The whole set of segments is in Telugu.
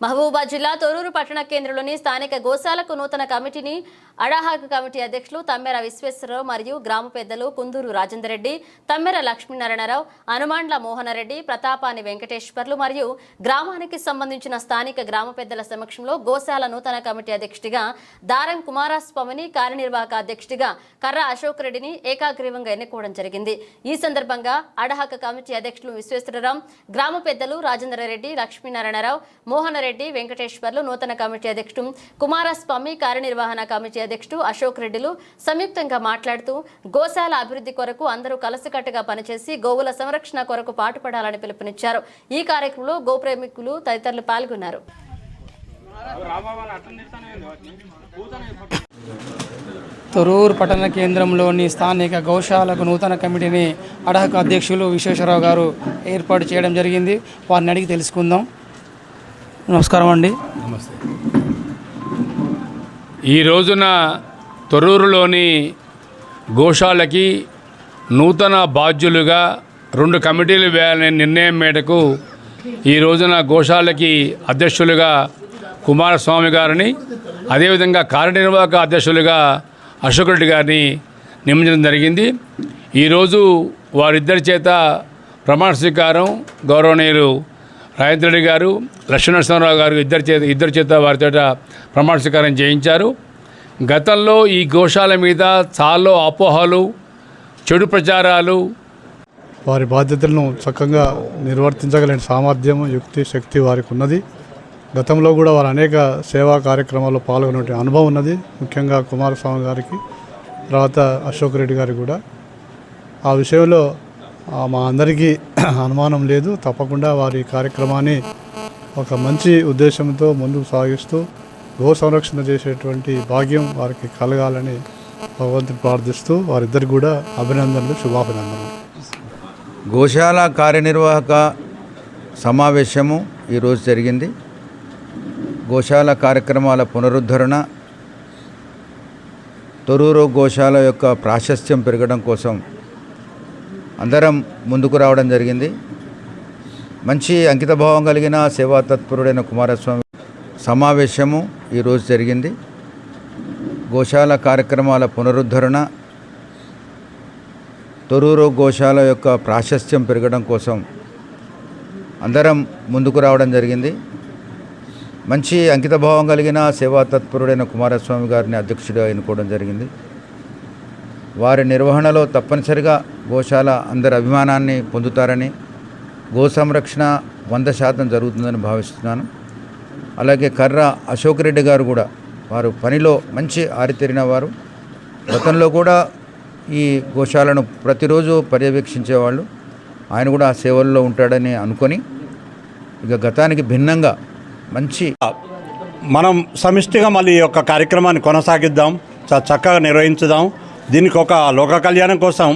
మహబూబాద్ జిల్లా తొరూరు పట్టణ కేంద్రంలోని స్థానిక గోశాలకు నూతన కమిటీని అడాహాక్ కమిటీ అధ్యక్షులు తమ్మెర విశ్వేశ్వరరావు మరియు గ్రామ పెద్దలు కుందూరు రాజేందర్ రెడ్డి తమ్మెర లక్ష్మీనారాయణరావు అనుమాండ్ల మోహనరెడ్డి ప్రతాపాని వెంకటేశ్వర్లు మరియు గ్రామానికి సంబంధించిన స్థానిక గ్రామ పెద్దల సమక్షంలో గోశాల నూతన కమిటీ అధ్యక్షుడిగా దారం కుమారస్వామిని కార్యనిర్వాహక అధ్యక్షుడిగా కర్ర అశోక్ రెడ్డిని ఏకాగ్రీవంగా ఎన్నుకోవడం జరిగింది. ఈ సందర్భంగా అడహక కమిటీ అధ్యక్షులు విశ్వేశ్వరరావు గ్రామ పెద్దలు రాజేంద్ర రెడ్డి లక్ష్మీనారాయణరావు మోహనరెడ్డి వెంకటేశ్వర్లు నూతన కమిటీ అధ్యక్షుడు కుమారస్వామి కార్యనిర్వహణ కమిటీ అధ్యక్షుడు అశోక్ రెడ్డిలు సంయుక్తంగా మాట్లాడుతూ గోశాల అభివృద్ధి కొరకు అందరూ కలసికట్టుగా పనిచేసి గోవుల సంరక్షణ కొరకు పాటుపడాలని పిలుపునిచ్చారు. ఈ కార్యక్రమంలో గోప్రేమికులు తదితరులు పాల్గొన్నారు. తొరూరు పట్టణ కేంద్రంలోని స్థానిక గోశాలకు నూతన కమిటీని అడహక అధ్యక్షులు విశ్వేశ్వరరావు గారు ఏర్పాటు చేయడం జరిగింది. వారిని అడిగి తెలుసుకుందాం. నమస్కారం అండి. నమస్తే. ఈ రోజున తొర్రూరులోని గోశాలకి నూతన బాధ్యులుగా రెండు కమిటీలు వేయాలనే నిర్ణయం మేరకు ఈ రోజున గోశాలకి అధ్యక్షులుగా కుమారస్వామి గారిని అదేవిధంగా కార్యనిర్వాహక అధ్యక్షులుగా అశోక్ రెడ్డి గారిని నియమించడం జరిగింది. ఈరోజు వారిద్దరి చేత ప్రమాణ స్వీకారం గౌరవనీయులు రాజేంద్ర రెడ్డి గారు లక్ష్మీనరసింహరావు గారు ఇద్దరి చేత ఇద్దరు చేత వారి చేత ప్రమాణ స్వీకారం చేయించారు. గతంలో ఈ గోశాల మీద చాలా అపోహలు చెడు ప్రచారాలు వారి బాధ్యతలను చక్కగా నిర్వర్తించగలిగిన సామర్థ్యం యుక్తి శక్తి వారికి ఉన్నది. గతంలో కూడా వారు అనేక సేవా కార్యక్రమాల్లో పాల్గొనే అనుభవం ఉన్నది. ముఖ్యంగా కుమారస్వామి గారికి తర్వాత అశోక్ రెడ్డి గారికి కూడా. ఆ విషయంలో మా అందరికీ అనుమానం లేదు. తప్పకుండా వారి కార్యక్రమాన్ని ఒక మంచి ఉద్దేశంతో ముందుకు సాగిస్తూ గో సంరక్షణ చేసేటువంటి భాగ్యం వారికి కలగాలని భగవంతుని ప్రార్థిస్తూ వారిద్దరు కూడా అభినందనలు శుభాభినందనలు. గోశాల కార్యనిర్వాహక సమావేశము ఈరోజు జరిగింది. గోశాల కార్యక్రమాల పునరుద్ధరణ తొరూరు గోశాల యొక్క ప్రాశస్త్యం పెరగడం కోసం అందరం ముందుకు రావడం జరిగింది. మంచి అంకితభావం కలిగిన సేవా తత్పరుడైన కుమారస్వామి సమావేశము ఈరోజు జరిగింది. గోశాల కార్యక్రమాల పునరుద్ధరణ తొరూరు గోశాల యొక్క ప్రాశస్త్యం పెరగడం కోసం అందరం ముందుకు రావడం జరిగింది. మంచి అంకితభావం కలిగిన సేవా తత్పరుడైన కుమారస్వామి గారిని అధ్యక్షుడిగా ఎన్నుకోవడం జరిగింది. వారి నిర్వహణలో తప్పనిసరిగా గోశాల అందరి అభిమానాన్ని పొందుతారని గో సంరక్షణ వంద శాతం జరుగుతుందని భావిస్తున్నాను. అలాగే కర్ర అశోక్ రెడ్డి గారు కూడా వారు పనిలో మంచి ఆరితేరిన వారు. గతంలో కూడా ఈ గోశాలను ప్రతిరోజు పర్యవేక్షించేవాళ్ళు. ఆయన కూడా ఆ సేవల్లో ఉంటాడని అనుకొని ఇక గతానికి భిన్నంగా మంచి మనం సమిష్టిగా మళ్ళీ ఈ యొక్క కార్యక్రమాన్ని కొనసాగిద్దాం. చక్కగా నిర్వహించుదాం. దీనికి ఒక లోక కళ్యాణం కోసం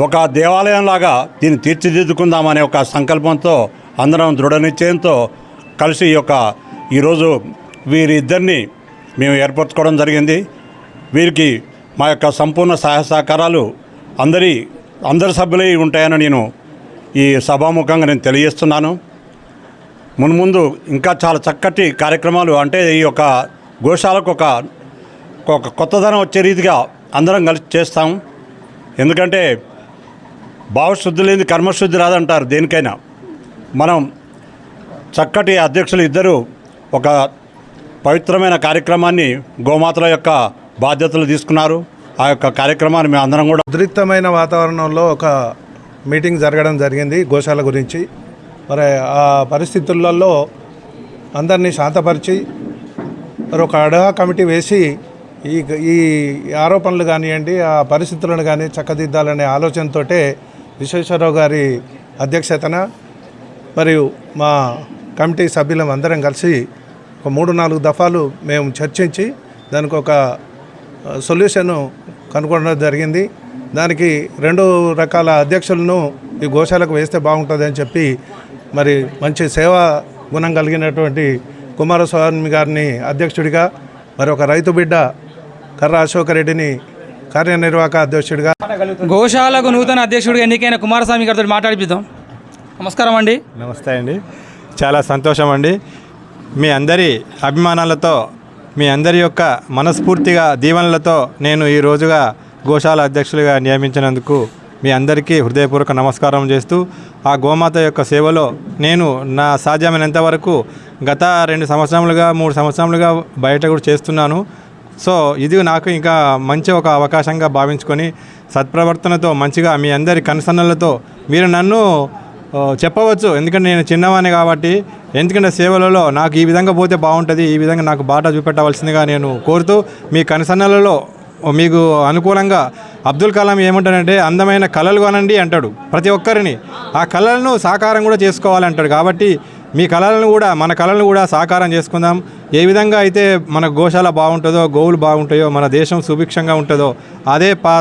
ఒక దేవాలయంలాగా దీన్ని తీర్చిదిద్దుకుందామనే ఒక సంకల్పంతో అందరం దృఢ నిశ్చయంతో కలిసి ఈ యొక్క ఈరోజు వీరిద్దరిని మేము ఏర్పరచుకోవడం జరిగింది. వీరికి మా యొక్క సంపూర్ణ సహాయ సహకారాలు అందరి అందరి సభ్యులై ఉంటాయని నేను ఈ సభాముఖంగా నేను తెలియజేస్తున్నాను. మున్ముందు ఇంకా చాలా చక్కటి కార్యక్రమాలు అంటే ఈ యొక్క గోశాలకు ఒక ఒక కొత్తదనం వచ్చే రీతిగా అందరం కలిసి చేస్తాం. ఎందుకంటే భావశుద్ధి లేని కర్మశుద్ధి రాదంటారు దేనికైనా. మనం చక్కటి అధ్యక్షులు ఇద్దరు ఒక పవిత్రమైన కార్యక్రమాన్ని గోమాతల యొక్క బాధ్యతలు తీసుకున్నారు. ఆ యొక్క కార్యక్రమాన్ని మేము అందరం కూడా ఉద్రిక్తమైన వాతావరణంలో ఒక మీటింగ్ జరగడం జరిగింది గోశాల గురించి. మరి ఆ పరిస్థితులలో అందరినీ శాంతపరిచి మరి ఒక అడహా కమిటీ వేసి ఈ ఈ ఆరోపణలు కానివ్వండి ఆ పరిస్థితులను కానీ చక్కదిద్దాలనే ఆలోచనతోటే విశ్వేశ్వరరావు గారి అధ్యక్షతన మరియు మా కమిటీ సభ్యులం అందరం కలిసి ఒక మూడు నాలుగు దఫాలు మేము చర్చించి దానికి ఒక సొల్యూషన్ కనుగొనడం జరిగింది. దానికి రెండు రకాల అధ్యక్షులను ఈ గోశాలకు వేస్తే బాగుంటుంది అని చెప్పి మరి మంచి సేవా గుణం కలిగినటువంటి కుమారస్వామి గారిని అధ్యక్షుడిగా మరి ఒక రైతు బిడ్డ కర్ర అశోక్ రెడ్డిని కార్యనిర్వాహక అధ్యక్షుడిగా గోశాలకు నూతన అధ్యక్షుడిగా ఎన్నికైన కుమారస్వామి గారితో మాట్లాడిపిద్దాం. నమస్కారం అండి. నమస్తే అండి. చాలా సంతోషం అండి. మీ అందరి అభిమానాలతో మీ అందరి యొక్క మనస్ఫూర్తిగా దీవెనలతో నేను ఈ రోజుగా గోశాల అధ్యక్షులుగా నియమించినందుకు మీ అందరికీ హృదయపూర్వక నమస్కారం చేస్తూ ఆ గోమాత యొక్క సేవలో నేను నా సాధ్యమైనంత వరకు గత రెండు సంవత్సరములుగా మూడు సంవత్సరములుగా బయట కూడా చేస్తున్నాను. సో ఇది నాకు ఇంకా మంచి ఒక అవకాశంగా భావించుకొని సత్ప్రవర్తనతో మంచిగా మీ అందరి కనసన్నలతో మీరు నన్ను చెప్పవచ్చు. ఎందుకంటే నేను చిన్నవాణ్ణి కాబట్టి ఎందుకంటే సేవలలో నాకు ఈ విధంగా పోతే బాగుంటుంది ఈ విధంగా నాకు బాట చూపెట్టవలసిందిగా నేను కోరుతూ మీ కనసన్నలలో మీకు అనుకూలంగా అబ్దుల్ కలాం ఏమంటాడంటే అందమైన కళలు కొనండి అంటాడు ప్రతి ఒక్కరిని. ఆ కళలను సాకారం కూడా చేసుకోవాలంటాడు కాబట్టి మీ కళలను కూడా మన కళలను కూడా సాకారం చేసుకుందాం. ఏ విధంగా అయితే మన గోశాల బాగుంటుందో గోవులు బాగుంటాయో మన దేశం సుభిక్షంగా ఉంటుందో అదే పా